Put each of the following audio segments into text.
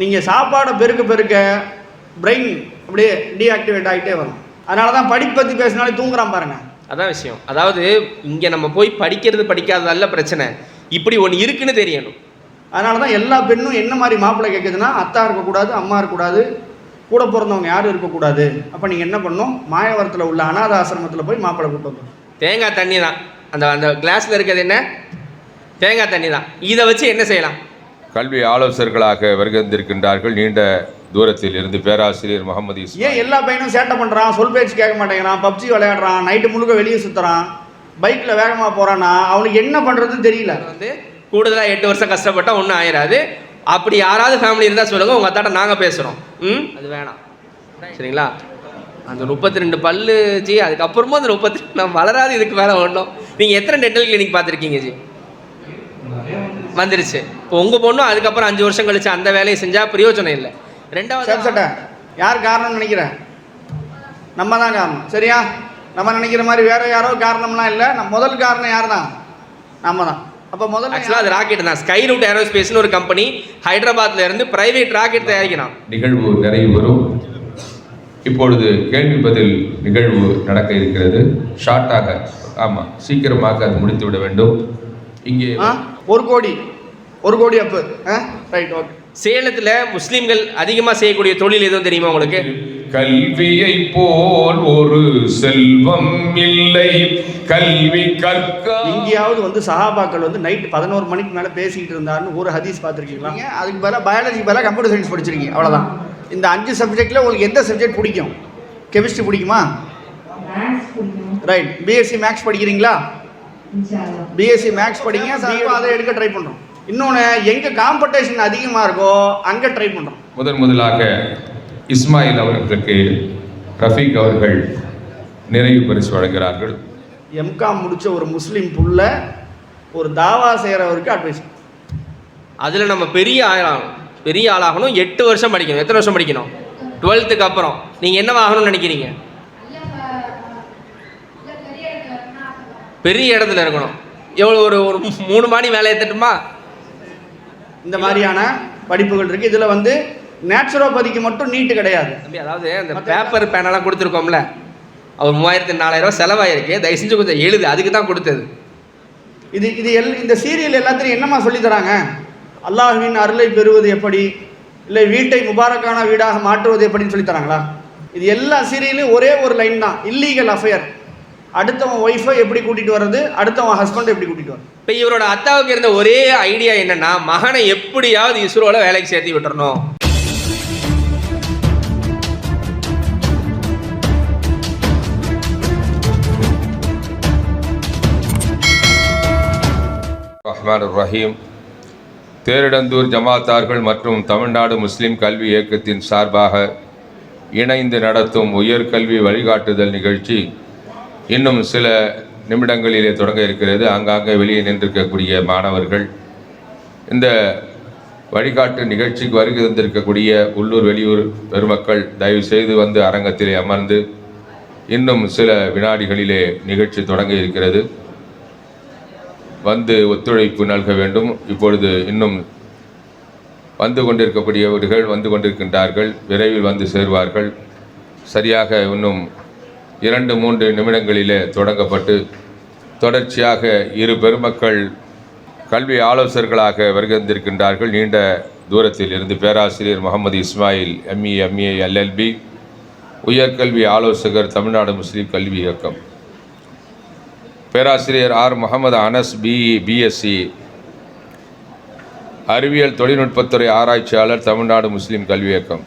நீங்கள் சாப்பாடை பெருக்க பெருக்க பிரெயின் அப்படியே டீஆக்டிவேட் ஆகிட்டே வரும். அதனால தான் படிப்பு பற்றி பேசினாலே தூங்குறான் பாருங்க. அதான் விஷயம். அதாவது இங்கே நம்ம போய் படிக்கிறது படிக்காதது அல்ல பிரச்சனை. இப்படி ஒன்று இருக்குன்னு தெரியணும். அதனால தான் எல்லா பெண்ணும் என்ன மாதிரி மாப்பிள்ளை கேட்குதுன்னா அத்தா இருக்கக்கூடாது அம்மா இருக்கக்கூடாது கூட பிறந்தவங்க யாரும் இருக்கக்கூடாது. அப்போ நீங்கள் என்ன பண்ணணும்? மாயவரத்தில் உள்ள அனாத ஆசிரமத்தில் போய் மாப்பிள்ளை கூட்டு வரணும் தேங்காய் தண்ணி தான் அந்த அந்த கிளாஸில் இருக்கிறது என்ன? தேங்காய் தண்ணி தான் இதை வச்சு என்ன செய்யலாம்? கல்வி ஆலோசகர்களாக வருகின்றிருக்கின்றார்கள் நீண்ட தூரத்தில் இருந்து பேராசிரியர் முகமது இஸ்மாயில். ஏன் எல்லா பையனும் சேட்டை பண்ணுறான் சொல் பேச்சு கேட்க மாட்டேங்கிறான். பப்ஜி விளையாடுறான். நைட்டு முழுக்க வெளியே சுற்றுறான் பைக்கில் வேகமாக போகிறான்னா அவனுக்கு என்ன பண்ணுறதுன்னு தெரியல. வந்து கூடுதலாக எட்டு வருஷம் கஷ்டப்பட்டா ஒன்றும் ஆயிராது. அப்படி யாராவது ஃபேமிலி இருந்தால் சொல்லுங்க உங்கள் அத்தாட்ட நாங்கள் பேசுகிறோம் ம்? அது வேணாம். சரிங்களா? அந்த முப்பத்தி ரெண்டு பல்லு ஜி அதுக்கப்புறமும் அந்த முப்பத்தி ரெண்டு வளராது இதுக்கு மேலே ஒன்றும் நீங்கள் எத்தனை டென்டல் கிளினிக் பார்த்துருக்கீங்க ஜி? வந்துருச்சு. இப்போ உங்கள் பொண்ணும் அதுக்கப்புறம் அஞ்சு வருஷம் கழிச்சு அந்த வேலையை செஞ்சால் பிரயோஜனம் இல்லை. ரெண்டாவது சேப்சட்டை யார் காரணம்னு நினைக்கிறேன் நம்ம தான் காரணம். சரியா? நம்ம நினைக்கிற மாதிரி வேற யாரோ காரணம்லாம் இல்லை. நம்ம முதல் காரணம் யார் தான் நம்ம தான் அப்போ முதல்ல ஆக்சுவலாக அது ராக்கெட் தான். ஸ்கை ரூட் ஏரோஸ்பேஸ்னு ஒரு கம்பெனி ஹைதராபாத்ல இருந்து பிரைவேட் ராக்கெட் தயாரிக்கிறான். நிகழ்வு நிறைவு வரும். இப்பொழுது கேள்வி பதில் நிகழ்வு நடக்க இருக்கிறது. ஷார்ட்டாக ஆமாம் சீக்கிரமாக அது முடித்து விட வேண்டும். இங்கே ஆ? ஒரு கோடி. ஒரு கோடி அப்பு. ஆ? ரைட் ஓகே சேலத்துல முஸ்லீம்கள் அதிகமா செய்யக்கூடிய தொழில் எதுவும் தெரியுமா உங்களுக்கு? கல்வியை போல் ஒரு செல்வம் இல்லை. கல்வி கற்க எங்கேயாவது வந்து சஹாபாக்கள் வந்து நைட் பதினோரு மணிக்கு மேலே பேசிக்கிட்டு இருந்தாருன்னு ஒரு ஹதீஸ் பார்த்துருக்கீங்களா? அதுக்கு பதிலாக பயாலஜிக்கு பதிலாக கம்ப்யூட்டர் சயின்ஸ் படிச்சிருக்கீங்க. அவ்வளோதான் இந்த அஞ்சு சப்ஜெக்டில் உங்களுக்கு எந்த சப்ஜெக்ட் பிடிக்கும்? கெமிஸ்ட்ரி பிடிக்குமா? ரைட் பிஎஸ்சி மேக்ஸ் படிக்கிறீங்களா? பிஎஸ்சி மேக்ஸ் படிங்க சார் அதை எடுக்க ட்ரை பண்ணுறோம் இன்னொன்று எங்கே காம்படிஷன் அதிகமாக இருக்கோ அங்கே ட்ரை பண்ணுறோம் முதன் முதலாக இஸ்மாயில் அவர்களுக்கு ரஃபீக் அவர்கள் நிறைவு பரிசு வழங்குகிறார்கள். எம்காம் முடிச்ச ஒரு முஸ்லீம் புள்ள ஒரு தாவா செய்கிறவருக்கு அட்வைஸ் அதுல நம்ம பெரிய ஆளாகணும் பெரிய ஆளாகணும். எட்டு வருஷம் படிக்கணும். எத்தனை வருஷம் படிக்கணும்? டுவெல்த்துக்கு அப்புறம். நீங்க என்னவாகணும்னு நினைக்கிறீங்க? பெரிய இடத்துல இருக்கணும். எவ்வளோ ஒரு ஒரு மூணு மாடி மேலே ஏற்றட்டுமா இந்த மாதிரியான படிப்புகள் இருக்குது இதில் வந்து நேச்சுரோபதிக்கு மட்டும் நீட்டு கிடையாது. அதாவது அந்த பேப்பர் பேனெல்லாம் கொடுத்துருக்கோம்ல. அவர் மூவாயிரத்தி நாலாயிரம் ரூபாய் செலவாயிருக்கு. தயவு செஞ்சு கொஞ்சம் எழுது. அதுக்கு தான் கொடுத்தது. இது இது எல் இந்த சீரியல் எல்லாத்தையும் என்னம்மா சொல்லித் தராங்க? அல்லாஹ்வின் அருளை பெறுவது எப்படி? இல்லை வீட்டை முபாரக்கான வீடாக மாற்றுவது எப்படின்னு சொல்லித் தராங்களா? இது எல்லா சீரியலையும் ஒரே ஒரு லைன் தான். இல்லீகல் அஃபேர் அடுத்தவன் ஒய்ஃபை எப்படி கூட்டிகிட்டு வர்றது? அடுத்தவன் ஹஸ்பண்டை எப்படி கூட்டிகிட்டு வர்றது? இப்போ இவரோட அத்தாவுக்கு இருந்த ஒரே ஐடியா என்னன்னா மகனை எப்படியாவது இஸ்ரோவில் வேலைக்கு சேர்த்து விட்டுறணும். ரஹ்மான் ரஹீம் தேரிடந்தூர் ஜமாத்தார்கள் மற்றும் தமிழ்நாடு முஸ்லிம் கல்வி இயக்கத்தின் சார்பாக இணைந்து நடத்தும் உயர்கல்வி வழிகாட்டுதல் நிகழ்ச்சி இன்னும் சில நிமிடங்களிலே தொடங்க இருக்கிறது. ஆங்காங்கே வெளியே நின்றிருக்கக்கூடிய மாணவர்கள் இந்த வழிகாட்டு நிகழ்ச்சிக்கு வருகை தந்திருக்கக்கூடிய உள்ளூர் வெளியூர் பெருமக்கள் தயவு செய்து வந்து அரங்கத்திலே அமர்ந்து இன்னும் சில வினாடிகளிலே நிகழ்ச்சி தொடங்க இருக்கிறது. வந்து ஒத்துழைப்பு நல்க வேண்டும். இப்பொழுது இன்னும் வந்து கொண்டிருக்கக்கூடியவர்கள் வந்து கொண்டிருக்கின்றார்கள். விரைவில் வந்து சேர்வார்கள். சரியாக இன்னும் இரண்டு மூன்று நிமிடங்களிலே தொடங்கப்பட்டு தொடர்ச்சியாக இரு பெருமக்கள் கல்வி ஆலோசகர்களாக வருகின்றிருக்கின்றார்கள் நீண்ட தூரத்தில் இருந்து பேராசிரியர் Muhammad Ismail ME MA LLB உயர்கல்வி ஆலோசகர் தமிழ்நாடு முஸ்லீம் கல்வி இயக்கம். பேராசிரியர் R. Muhammad Anas BE BSc அறிவியல் தொழில்நுட்பத்துறை ஆராய்ச்சியாளர் தமிழ்நாடு முஸ்லீம் கல்வி இயக்கம்.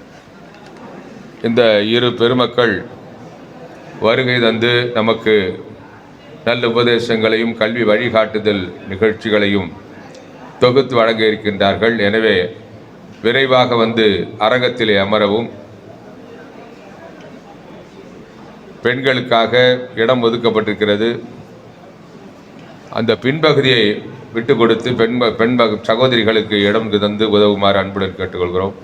இந்த இரு பெருமக்கள் வருகை தந்து நமக்கு நல்ல உபதேசங்களையும் கல்வி வழிகாட்டுதல் நிகழ்ச்சிகளையும் தொகுத்து வழங்க இருக்கின்றார்கள் எனவே விரைவாக வந்து அரங்கத்திலே அமரவும் பெண்களுக்காக இடம் ஒதுக்கப்பட்டிருக்கிறது அந்த பின்பகுதியை விட்டு கொடுத்து பெண் பெண் சகோதரிகளுக்கு இடம் தந்து உதவுமாறு அன்புடன் கேட்டுக்கொள்கிறோம்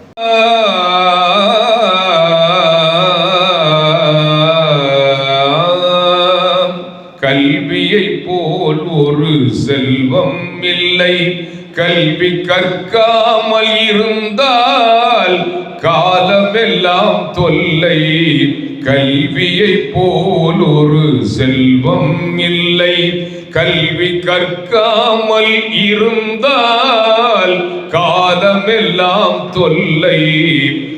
கல்வியை போல் ஒரு செல்வம் இல்லை. கல்வி கற்காமல் இருந்தால் காலமெல்லாம் தொல்லை. கல்வியை போல் ஒரு செல்வம் இல்லை. கல்வி கற்காமல் இருந்தால் காலமெல்லாம் தொல்லை.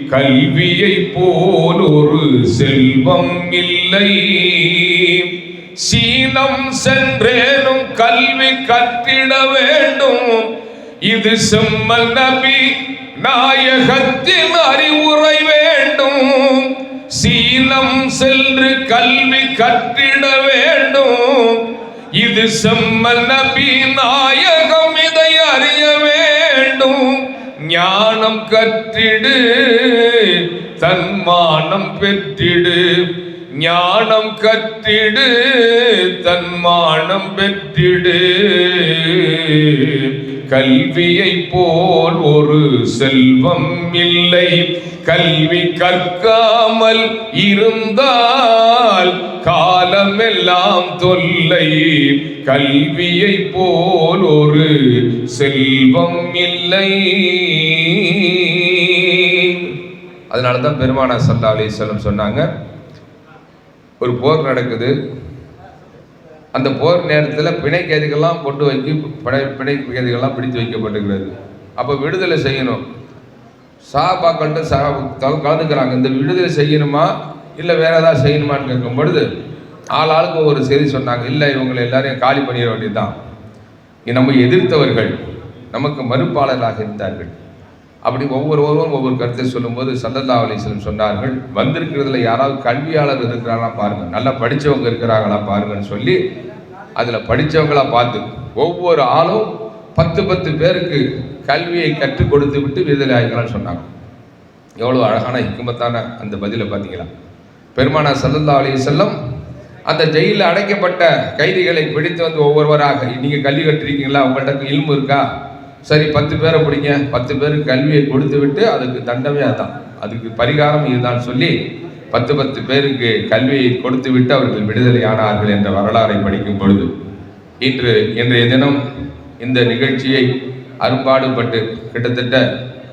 கல்வியை போல் ஒரு செல்வம் இல்லை. சீனம் சென்றேனும் கல்வி கற்றிட வேண்டும். இது செம்மல் நபி நாயகத்தின் அறிவுரை வேண்டும். சீனம் சென்று கல்வி கற்றிட வேண்டும். இது செம்மல் நபி நாயகம் இதை அறிய வேண்டும். ஞானம் கற்றிடு தன்மானம் பெற்றிடு. ஞானம் கற்றிடு தன்மானம் பெற்றிடு. கல்வியை போல் ஒரு செல்வம் இல்லை. கல்வி கற்காமல் இருந்தால் காலமெல்லாம் தொல்லை. கல்வியை போல் ஒரு செல்வம் இல்லை. அதனால தான் பெருமானா சல்லா அலிஸ்வலம் சொன்னாங்க ஒரு போர் நடக்குது. அந்த போர் நேரத்தில் பிணை கைதிகள்லாம் கொண்டு வைக்கி பிணை பிணை கைதிகள்லாம் பிடித்து வைக்கப்பட்டிருக்கிறது அப்போ விடுதலை செய்யணும். சாபாக்கள்கிட்ட சா கலந்துக்கிறாங்க. இந்த விடுதலை செய்யணுமா? இல்லை வேற ஏதாவது செய்யணுமான்னு கேட்கும் பொழுது ஆள் ஆளுக்கு ஒரு செய்தி சொன்னாங்க. இல்லை இவங்களை எல்லாரையும் காலி பண்ணிட வேண்டியதுதான். தான் நம்ம எதிர்த்தவர்கள் நமக்கு மறுப்பாளர்களாக இருந்தார்கள். அப்படி ஒவ்வொருவரும் ஒவ்வொரு கருத்தை சொல்லும்போது சல்லல்லா அலிஸ்லம் சொன்னார்கள் வந்திருக்கிறதுல யாராவது கல்வியாளர் இருக்கிறாங்களா பாருங்க. நல்லா படித்தவங்க இருக்கிறாங்களா பாருங்கன்னு சொல்லி அதில் படித்தவங்களா பார்த்து ஒவ்வொரு ஆளும் பத்து பத்து பேருக்கு கல்வியை கற்றுக் கொடுத்து விட்டு விடுதலை ஆகிக்கலாம்னு சொன்னாங்க. எவ்வளோ அழகான ஹிக்குமத்தான அந்த பதிலை பார்த்தீங்களா? பெருமானா சல்லல்லா அலி செல்லம் அந்த ஜெயிலில் அடைக்கப்பட்ட கைதிகளை பிடித்து வந்து ஒவ்வொருவராக நீங்கள் கல்வி கட்டிருக்கீங்களா உங்கள்கிட்ட இல்மு இருக்கா? சரி பத்து பேரை பிடிங்க. பத்து பேருக்கு கல்வியை கொடுத்து விட்டு அதுக்கு தண்டமே அதான் அதுக்கு பரிகாரம் இதுதான் சொல்லி பத்து பத்து பேருக்கு கல்வியை கொடுத்து விட்டு அவர்கள் விடுதலை ஆனார்கள் என்ற வரலாறை படிக்கும் பொழுது இன்று இன்றைய தினம் இந்த நிகழ்ச்சியை அரும்பாடுபட்டு கிட்டத்தட்ட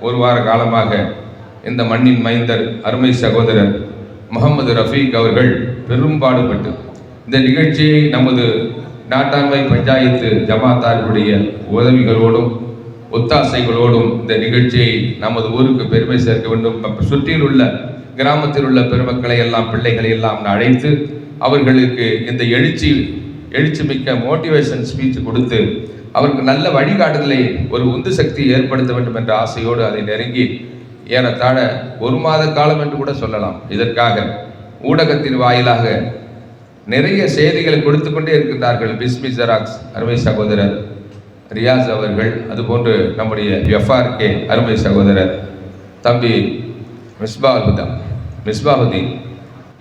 ஒரு வார காலமாக இந்த மண்ணின் மைந்தர் அருமை சகோதரர் முகமது ரஃபீக் அவர்கள் பெரும்பாடுபட்டு இந்த நிகழ்ச்சியை நமது நாட்டாண்மை பஞ்சாயத்து ஜமாத்தார்களுடைய உதவிகளோடும் ஒத்தாசைகளோடும் இந்த நிகழ்ச்சியை நமது ஊருக்கு பெருமை சேர்க்க வேண்டும். சுற்றில் உள்ள கிராமத்தில் உள்ள பெருமக்களை எல்லாம் பிள்ளைகளை எல்லாம் அழைத்து அவர்களுக்கு இந்த எழுச்சி எழுச்சி மிக்க மோட்டிவேஷன் ஸ்பீச் கொடுத்து அவருக்கு நல்ல வழிகாட்டுதலை ஒரு உந்து சக்தி ஏற்படுத்த வேண்டும் என்ற ஆசையோடு அதை நெருங்கி ஏறத்தாழ ஒரு மாத காலம் என்று கூட சொல்லலாம். இதற்காக ஊடகத்தின் வாயிலாக நிறைய செய்திகளை கொடுத்து கொண்டே இருக்கின்றார்கள். பிஸ்மி ஜெராக்ஸ் அருமை சகோதரர். ரியாஸ் அவர்கள் அதுபோன்று நம்முடைய எஃப்ஆர்கே அருமை சகோதரர் தம்பி மிஸ்பாஹுதா மிஸ்பாஹுதீன்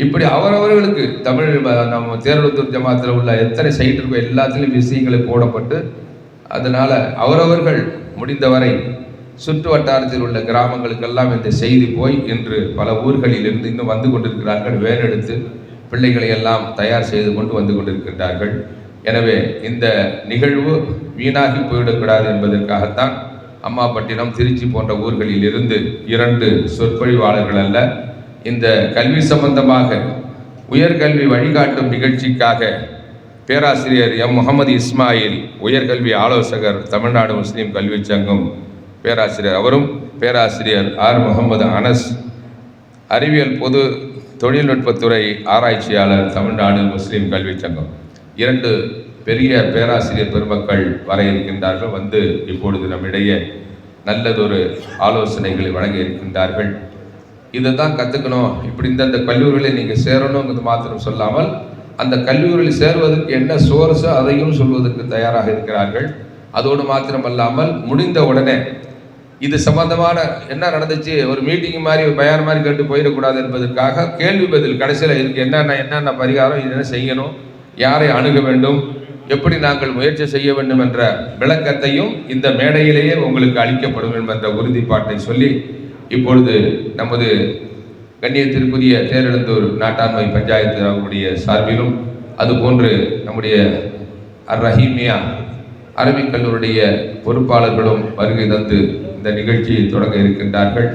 இப்படி அவரவர்களுக்கு தமிழ் நம்ம தேரழுத்தூர் ஜமாத்தில் உள்ள எத்தனை சைட் இருக்கோ எல்லாத்துலேயும் விஷயங்களை போடப்பட்டு அதனால் அவரவர்கள் முடிந்தவரை சுற்று வட்டாரத்தில் உள்ள கிராமங்களுக்கெல்லாம் இந்த செய்தி போய் இன்று பல ஊர்களில் இருந்து இன்னும் வந்து கொண்டிருக்கிறார்கள். வேறெடுத்து பிள்ளைகளை எல்லாம் தயார் செய்து கொண்டு வந்து கொண்டிருக்கின்றார்கள். எனவே இந்த நிகழ்வு வீணாகி போயிடக்கூடாது என்பதற்காகத்தான் அம்மாப்பட்டினம் திருச்சி போன்ற ஊர்களில் இருந்து இரண்டு சொற்பொழிவாளர்கள் அல்ல இந்த கல்வி சம்பந்தமாக உயர்கல்வி வழிகாட்டும் நிகழ்ச்சிக்காக பேராசிரியர் எம். முகமது இஸ்மாயில் உயர்கல்வி ஆலோசகர் தமிழ்நாடு முஸ்லீம் கல்விச் சங்கம் பேராசிரியர் அவரும் பேராசிரியர் ஆர். முகமது அனஸ் அறிவியல் பொது தொழில்நுட்பத்துறை ஆராய்ச்சியாளர் தமிழ்நாடு முஸ்லீம் கல்வி சங்கம். இரண்டு பெரிய பேராசிரியர் பெருமக்கள் வர இருக்கின்றார்கள் வந்து இப்பொழுது நம்மிடையே நல்லதொரு ஆலோசனைகளை வழங்க இருக்கின்றார்கள். இதை தான் கற்றுக்கணும் இப்படி இந்தந்த கல்லூரிகளில் நீங்கள் சேரணுங்கிறது மாத்திரம் சொல்லாமல் அந்த கல்லூரியில் சேருவதற்கு என்ன சோர்ஸோ அதையும் சொல்வதற்கு தயாராக இருக்கிறார்கள். அதோடு மாத்திரமல்லாமல் முடிந்த உடனே இது சம்பந்தமான என்ன நடந்துச்சு ஒரு மீட்டிங் மாதிரி பயார் மாதிரி கேட்டு போயிடக்கூடாது என்பதற்காக கேள்வி பதில் கடைசியில் இதுக்கு என்னென்ன என்னென்ன பரிகாரம் இது என்ன செய்யணும் யாரை அணுக வேண்டும்? எப்படி நாங்கள் முயற்சி செய்ய வேண்டும் என்ற விளக்கத்தையும் இந்த மேடையிலேயே உங்களுக்கு அளிக்கப்படும் என்ற உறுதிப்பாட்டை சொல்லி இப்பொழுது நமது கண்ணியத்திற்குரிய தேரெழுந்தூர் நாட்டாண்மை பஞ்சாயத்து அவர்களுடைய சார்பிலும் அதுபோன்று நம்முடைய அர் ரஹீமியா அரபிக்கல்லூருடைய பொறுப்பாளர்களும் வருகை தந்து இந்த நிகழ்ச்சியை தொடங்க இருக்கின்றார்கள்.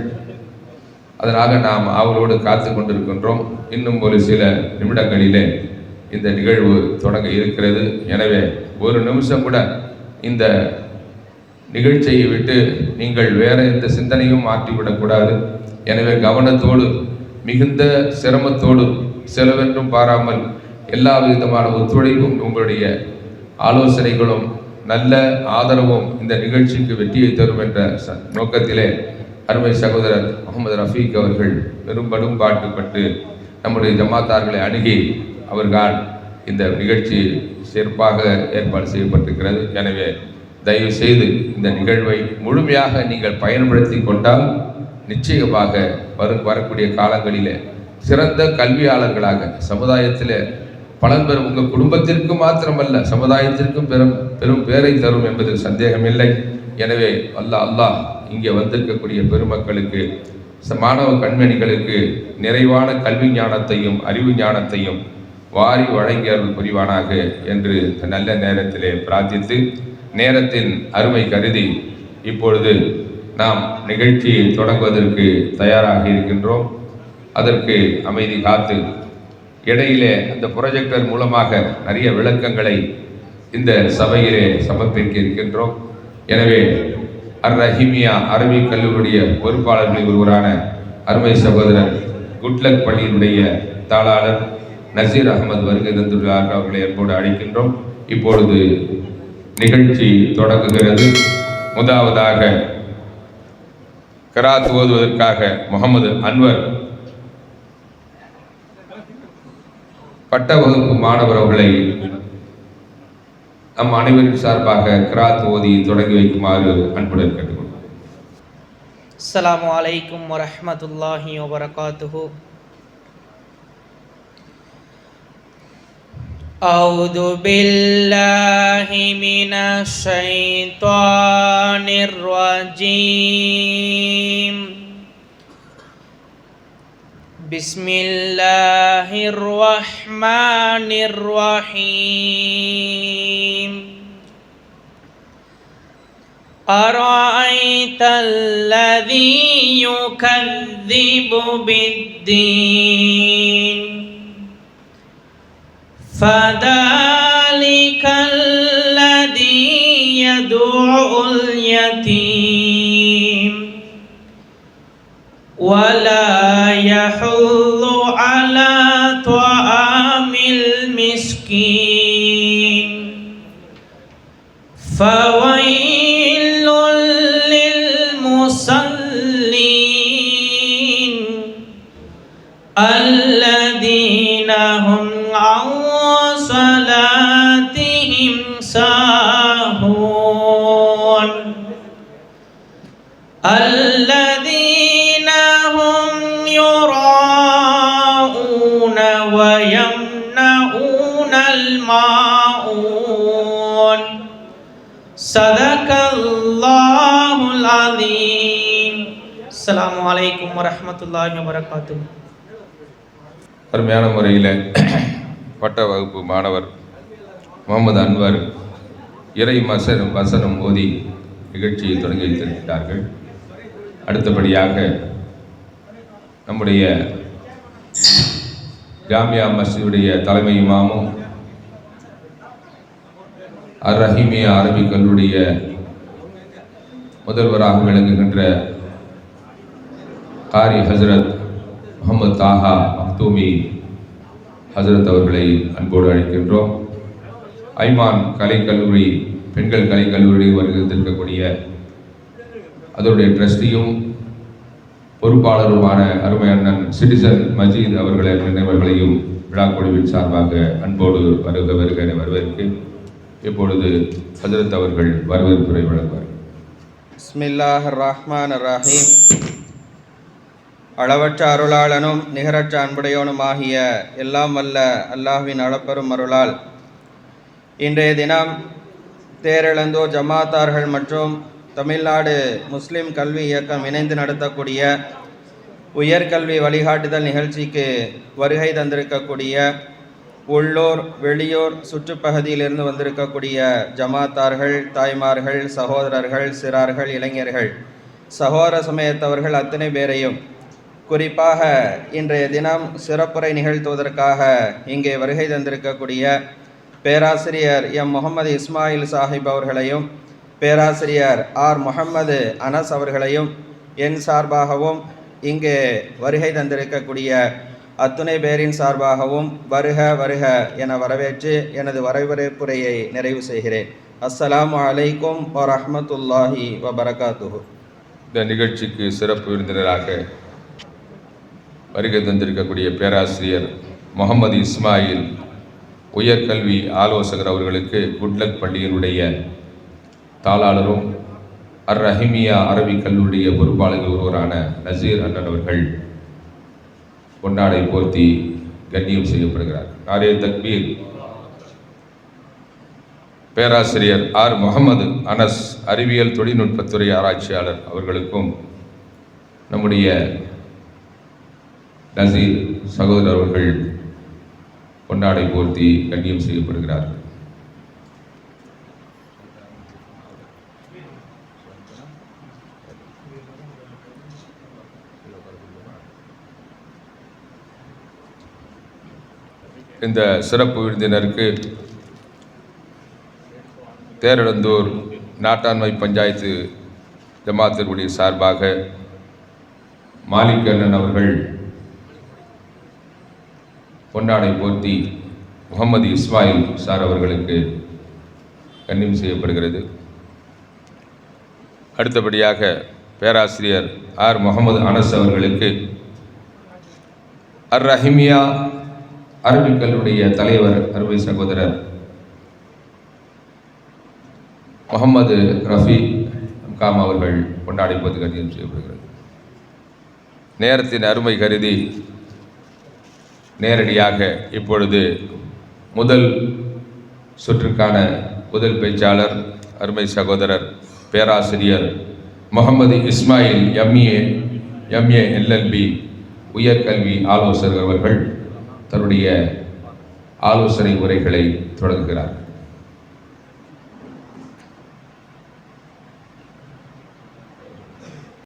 அதனாக நாம் அவரோடு காத்து கொண்டிருக்கின்றோம். இன்னும் ஒரு சில நிமிடங்களிலே இந்த நிகழ்வு தொடங்க இருக்கிறது. எனவே ஒரு நிமிஷம் கூட இந்த நிகழ்ச்சியை விட்டு நீங்கள் வேற எந்த சிந்தனையும் மாற்றிவிடக்கூடாது எனவே கவனத்தோடு மிகுந்த சிரமத்தோடு செலவென்றும் பாராமல் எல்லா விதமான ஒத்துழைப்பும் உங்களுடைய ஆலோசனைகளும் நல்ல ஆதரவும் இந்த நிகழ்ச்சிக்கு வெற்றியை தரும் என்ற ச- நோக்கத்திலே அருமை சகோதரர் முகமது ரஃபீக் அவர்கள் பெரும்படும் பாட்டுப்பட்டு நம்முடைய ஜமாத்தார்களை அணுகி அவர்கள் இந்த நிகழ்ச்சி சிறப்பாக ஏற்பாடு செய்யப்பட்டிருக்கிறது. எனவே தயவு செய்து இந்த நிகழ்வை முழுமையாக நீங்கள் பயன்படுத்தி கொண்டால் நிச்சயமாக வரும் வரக்கூடிய காலங்களிலே சிறந்த கல்வியாளர்களாக சமுதாயத்தில் பலன் பெறும் உங்கள் குடும்பத்திற்கு மாத்திரமல்ல சமுதாயத்திற்கும் பெரும் பெரும் பேரை தரும் என்பதில் சந்தேகமில்லை. எனவே அல்லாஹ் அல்லாஹ் இங்கே வந்திருக்கக்கூடிய பெருமக்களுக்கு மாணவ கண்மணிகளுக்கு நிறைவான கல்வி ஞானத்தையும் அறிவு ஞானத்தையும் வாரி வழங்கி அருள் புரிவானாக என்று நல்ல நேரத்திலே பிரார்த்தித்து நேரத்தின் அருமை கருதி இப்பொழுது நாம் நிகழ்ச்சியை தொடங்குவதற்கு தயாராக இருக்கின்றோம். அதற்கு அமைதி காத்து இடையிலே அந்த ப்ரொஜெக்டர் மூலமாக நிறைய விளக்கங்களை இந்த சபையிலே சமர்ப்பிக்க இருக்கின்றோம். எனவே அர் ரஹீமியா அரபி கல்லூரிய பொறுப்பாளர்களில் ஒருவரான அருமை சகோதரர் குட்லக் பள்ளியினுடைய தாளாளர் நசீர் அகமது வருகை தந்துள்ளார். அவர்களை அன்போடு அழைக்கின்றோம். இப்பொழுது நிகழ்ச்சி தொடங்குகிறது. முதலாவதாக கராத் ஓதுவதற்காக முகமது அன்வர் பட்ட வகுப்பு மாணவர் மாணவர்களை நம் அனைவரின் சார்பாக கிராத் ஓதி தொடங்கி வைக்குமாறு அன்புடன் கேட்டுக்கொள்வோம் அஸ்லாம் வலைக்கம் வரமத்துல்லாஹி வபரகாத்து أعوذ بالله من الشيطان الرجيم. بسم الله الرحمن الرحيم. أرأيت الذي يكذب بالدين؟ فذلك الذي يدعو اليتيم ولا يحض على طعام المسكين. فويل அஸ்லாம் வலைக்கம் வரமத்துல்லாஹி வரகாத்து அருமையான முறையில் பட்ட வகுப்பு மாணவர் முகமது அன்வர் இறை மசனம் வசனம் மோதி நிகழ்ச்சியை தொடங்கி வைத்திருக்கிறார்கள். அடுத்தபடியாக நம்முடைய ஜாமியா மஸ்ஜிதுடைய தலைமை இமாமும் அர் ரஹீமியா அரபிக் கல்லூரிய முதல்வராக விளங்குகின்ற காரி ஹசரத் முகமது தாஹா மக்தூமி ஹசரத் அவர்களை அன்போடு அழைக்கின்றோம். ஐமான் கலைக்கல்லூரி பெண்கள் கலைக்கல்லூரியில் வருகிறந்திருக்கக்கூடிய அதனுடைய ட்ரஸ்டியும் பொறுப்பாளருமான அருமை அண்ணன் சிட்டிசன் மஜீத் அவர்களை நினைவர்களையும் விழா குழுவின் சார்பாக அன்போடு வருக வருக என வரவேற்கு இப்பொழுது ஹசரத் அவர்கள் வரவேற்புரை வழங்குவார் பிஸ்மில்லாஹ் ரஹ்மான் ரஹீம். அளவற்ற அருளாளனும் நிகரற்ற அன்புடையவனுமாகிய எல்லாம் வல்ல அல்லாஹ்வின் அளப்பெரும் அருளால் இன்றைய தினம் தேரிழந்தோ ஜமாத்தார்கள் மற்றும் தமிழ்நாடு முஸ்லிம் கல்வி இயக்கம் இணைந்து நடத்தக்கூடிய உயர்கல்வி வழிகாட்டுதல் நிகழ்ச்சிக்கு வருகை தந்திருக்கக்கூடிய உள்ளூர் வெளியூர் சுற்றுப்பகுதியிலிருந்து வந்திருக்கக்கூடிய ஜமாத்தார்கள் தாய்மார்கள் சகோதரர்கள் சிறார்கள் இளைஞர்கள் சகோதர சமயத்தவர்கள் அத்தனை பேரையும் குறிப்பாக இன்றைய தினம் சிறப்புரை நிகழ்த்துவதற்காக இங்கே வருகை தந்திருக்கக்கூடிய பேராசிரியர் எம். முகமது இஸ்மாயில் சாஹிப் அவர்களையும் பேராசிரியர் ஆர். முகமது அனஸ் அவர்களையும் என் சார்பாகவும் இங்கே வருகை தந்திருக்கக்கூடிய அத்துணை பேரின் சார்பாகவும் வருக வருக என வரவேற்று எனது வரவேற்புரையை நிறைவு செய்கிறேன். அஸ்ஸலாம் அலைக்கும் வரஹ்மத்துல்லாஹி வபரகாத்துஹு இந்த நிகழ்ச்சிக்கு சிறப்பு விருந்தினராக வருகை தந்திருக்கக்கூடிய பேராசிரியர் முகமது இஸ்மாயில் உயர்கல்வி ஆலோசகர் அவர்களுக்கு குட்லக் பள்ளியினுடைய தாளாளரும் அர் ரஹிமியா அரபிக் கல்லூரிய பொறுப்பாளர்கள் ஒருவரான நசீர் அண்ணன் அவர்கள் பொன்னாடை போர்த்தி கண்ணியம் செய்யப்படுகிறார். நாரே தக்பீர். பேராசிரியர் ஆர் முகமது அனஸ் அறிவியல் தொழில்நுட்பத்துறை ஆராய்ச்சியாளர் அவர்களுக்கும் நம்முடைய நசீர் சகோதரர் அவர்கள் பொன்னாடை போர்த்தி கண்ணியம் செய்யப்படுகிறார்கள். இந்த சிறப்பு விருந்தினருக்கு தேரழந்தூர் நாட்டாண்மை பஞ்சாயத்து ஜமாத்தினுடைய சார்பாக மாலிக் அண்ணன் அவர்கள் பொன்னாடை போர்த்தி முகமது இஸ்மாயில் சார் அவர்களுக்கு கண்ணியம் செய்யப்படுகிறது. அடுத்தபடியாக பேராசிரியர் ஆர். முகமது அனஸ் அவர்களுக்கு அர் ரஹிமியா அரபிக்கல்லுடைய தலைவர் அருமை சகோதரர் முகமது ரஃபி காம் அவர்கள் கொண்டாடி போது கண்ணியம் செய்யப்படுகிறது. நேரத்தின் அருமை கருதி நேரடியாக இப்பொழுது முதல் சுற்றுக்கான முதல் பேச்சாளர் அருமை சகோதரர் பேராசிரியர் Muhammad Ismail MA MA LLB உயர்கல்வி ஆலோசகர் அவர்கள் தன்னுடைய ஆலோசனை உரைகளை தொடங்குகிறார்.